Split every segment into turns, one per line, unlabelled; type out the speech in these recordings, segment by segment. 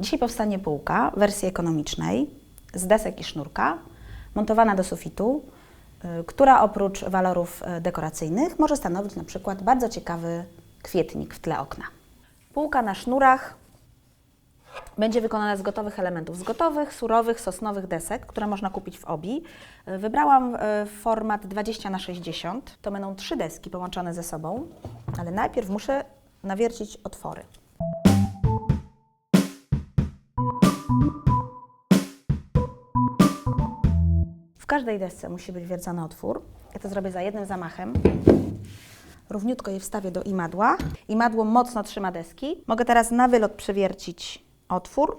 Dzisiaj powstanie półka w wersji ekonomicznej z desek i sznurka, montowana do sufitu, y, która oprócz walorów y, dekoracyjnych może stanowić na przykład bardzo ciekawy kwietnik w tle okna. Półka na sznurach będzie wykonana z gotowych elementów, z gotowych, surowych, sosnowych desek, które można kupić w OBI. Y, Wybrałam format 20 na 60 To będą trzy deski połączone ze sobą, ale najpierw muszę nawiercić otwory. Każdej desce musi być wiercony otwór. Ja to zrobię za jednym zamachem. Równiutko je wstawię do imadła. Imadło mocno trzyma deski. Mogę teraz na wylot przewiercić otwór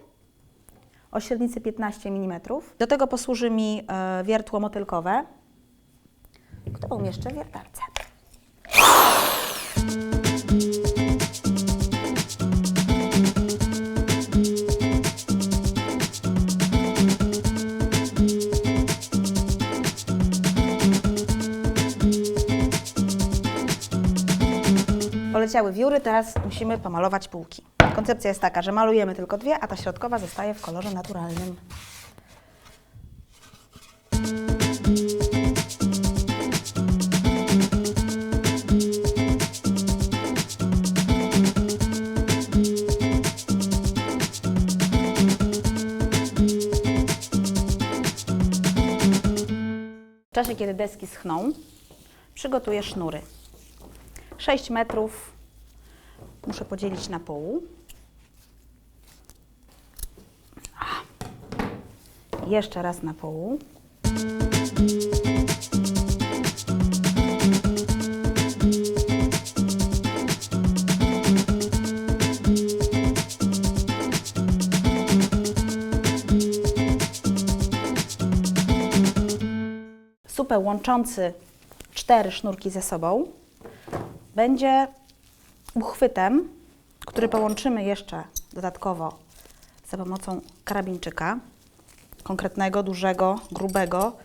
o średnicy 15 mm. Do tego posłuży mi e, wiertło motylkowe, które umieszczę w wiertarce. Poleciały wióry, teraz musimy pomalować półki. Koncepcja jest taka, że malujemy tylko dwie, a ta środkowa zostaje w kolorze naturalnym. W czasie, kiedy deski schną, przygotuję sznury. 6 metrów muszę podzielić na pół. Jeszcze raz na pół. Supę łączący cztery sznurki ze sobą będzie uchwytem, który połączymy jeszcze dodatkowo za pomocą karabinczyka, konkretnego, dużego, grubego,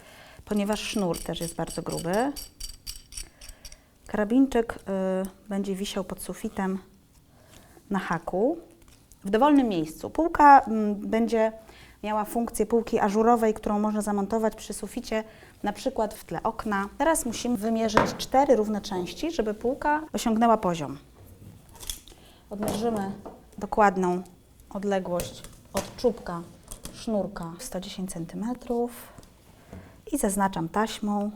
ponieważ sznur też jest bardzo gruby. Karabinczyk y, będzie wisiał pod sufitem na haku w dowolnym miejscu. Półka mm, będzie miała funkcję półki ażurowej, którą można zamontować przy suficie, na przykład w tle okna. Teraz musimy wymierzyć cztery równe części, żeby półka osiągnęła poziom. Odmierzymy dokładną odległość od czubka sznurka 110 cm i zaznaczam taśmą.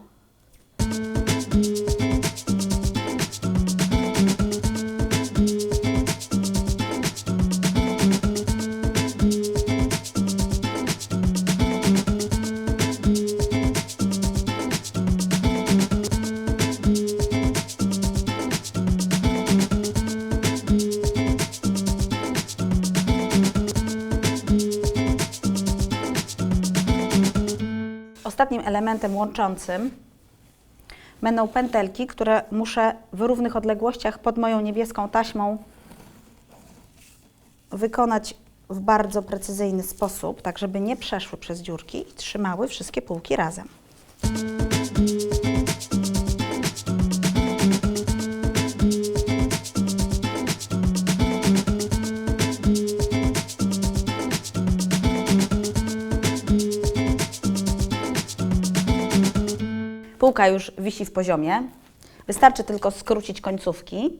Ostatnim elementem łączącym będą pętelki, które muszę w równych odległościach pod moją niebieską taśmą wykonać w bardzo precyzyjny sposób, tak żeby nie przeszły przez dziurki i trzymały wszystkie półki razem. Półka już wisi w poziomie. Wystarczy tylko skrócić końcówki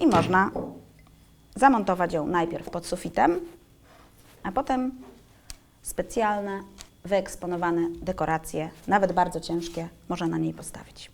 i można zamontować ją najpierw pod sufitem, a potem specjalne, wyeksponowane dekoracje, nawet bardzo ciężkie, można na niej postawić.